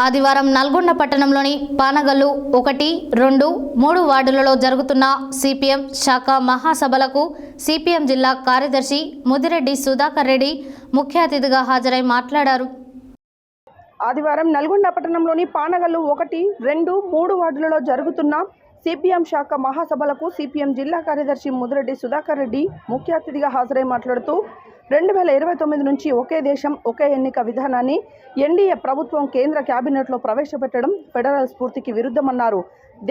ఆదివారం నల్గొండ పట్టణంలోని పానగల్లు ఒకటి రెండు మూడు వార్డులలో జరుగుతున్న సిపిఎం శాఖ మహాసభలకు సిపిఎం జిల్లా కార్యదర్శి ముదిరెడ్డి సుధాకర్ రెడ్డి ముఖ్య అతిథిగా హాజరై మాట్లాడారు. ఆదివారం నల్గొండ పట్టణంలోని పానగల్లు ఒకటి రెండు మూడు వార్డులలో జరుగుతున్న సిపిఎం శాఖ మహాసభలకు సిపిఎం జిల్లా కార్యదర్శి ముదిరెడ్డి సుధాకర్ రెడ్డి ముఖ్య అతిథిగా హాజరై మాట్లాడుతూ రెండు వేల ఇరవై తొమ్మిది నుంచి ఒకే దేశం ఒకే ఎన్నిక విధానాన్ని ఎన్డీఏ ప్రభుత్వం కేంద్ర కేబినెట్లో ప్రవేశపెట్టడం ఫెడరల్ స్ఫూర్తికి విరుద్ధమన్నారు.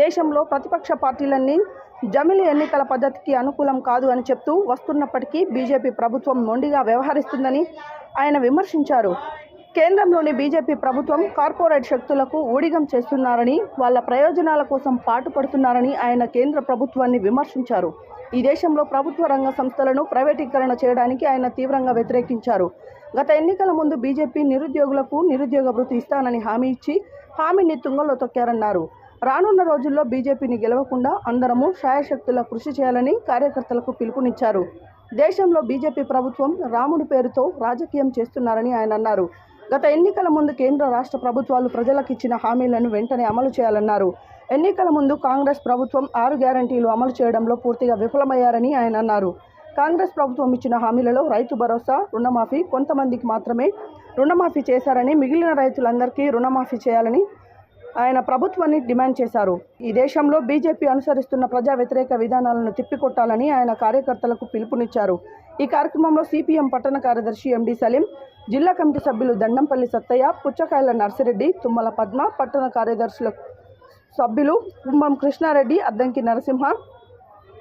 దేశంలో ప్రతిపక్ష పార్టీలన్నీ జమిలి ఎన్నికల పద్ధతికి అనుకూలం కాదు అని చెప్తూ వస్తున్నప్పటికీ బీజేపీ ప్రభుత్వం మొండిగా వ్యవహరిస్తుందని ఆయన విమర్శించారు. కేంద్రంలోని బీజేపీ ప్రభుత్వం కార్పొరేట్ శక్తులకు ఊడిగం చేస్తున్నారని వాళ్ళ ప్రయోజనాల కోసం పాటుపడుతున్నారని ఆయన కేంద్ర ప్రభుత్వాన్ని విమర్శించారు. ఈ దేశంలో ప్రభుత్వ రంగ సంస్థలను ప్రైవేటీకరణ చేయడానికి ఆయన తీవ్రంగా వ్యతిరేకించారు. గత ఎన్నికల ముందు బీజేపీ నిరుద్యోగులకు నిరుద్యోగ వృత్తి ఇస్తానని హామీ ఇచ్చి హామీని తుంగలో తొక్కారన్నారు. రానున్న రోజుల్లో బీజేపీని గెలవకుండా అందరము శాయశక్తుల కృషి చేయాలని కార్యకర్తలకు పిలుపునిచ్చారు. దేశంలో బీజేపీ ప్రభుత్వం రాముడి పేరుతో రాజకీయం చేస్తున్నారని ఆయన అన్నారు. గత ఎన్నికల ముందు కేంద్ర రాష్ట్ర ప్రభుత్వాలు ప్రజలకు ఇచ్చిన హామీలను వెంటనే అమలు చేయాలన్నారు. ఎన్నికల ముందు కాంగ్రెస్ ప్రభుత్వం ఆరు గ్యారంటీలు అమలు చేయడంలో పూర్తిగా విఫలమయ్యారని ఆయన అన్నారు. కాంగ్రెస్ ప్రభుత్వం ఇచ్చిన హామీలలో రైతు భరోసా రుణమాఫీ కొంతమందికి మాత్రమే రుణమాఫీ చేశారని మిగిలిన రైతులందరికీ రుణమాఫీ చేయాలని ఆయన ప్రభుత్వాన్ని డిమాండ్ చేశారు. ఈ దేశంలో బీజేపీ అనుసరిస్తున్న ప్రజా వ్యతిరేక విధానాలను తిప్పికొట్టాలని ఆయన కార్యకర్తలకు పిలుపునిచ్చారు. ఈ కార్యక్రమంలో సిపిఎం పట్టణ కార్యదర్శి ఎండి సలీం జిల్లా కమిటీ సభ్యులు దండంపల్లి సత్తయ్య పుచ్చకాయల నర్సిరెడ్డి తుమ్మల పద్మ పట్టణ కార్యదర్శుల సభ్యులు కుంభం కృష్ణారెడ్డి అద్దంకి నరసింహ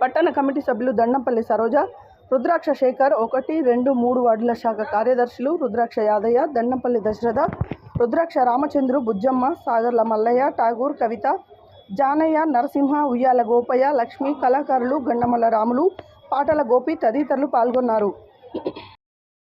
పట్టణ కమిటీ సభ్యులు దండంపల్లి సరోజ రుద్రాక్ష శేఖర్ ఒకటి రెండు మూడు వార్డుల శాఖ కార్యదర్శులు రుద్రాక్ష యాదయ్య దండంపల్లి దశరథ రుద్రాక్ష రామచంద్రు బుజ్జమ్మ సాగర్ల మల్లయ్య ఠాగూర్ కవిత జానయ్య నరసింహ ఉయ్యాల గోపయ్య లక్ష్మి కళాకారులు గండమల్ల రాములు పాటల గోపి తదితరులు పాల్గొన్నారు.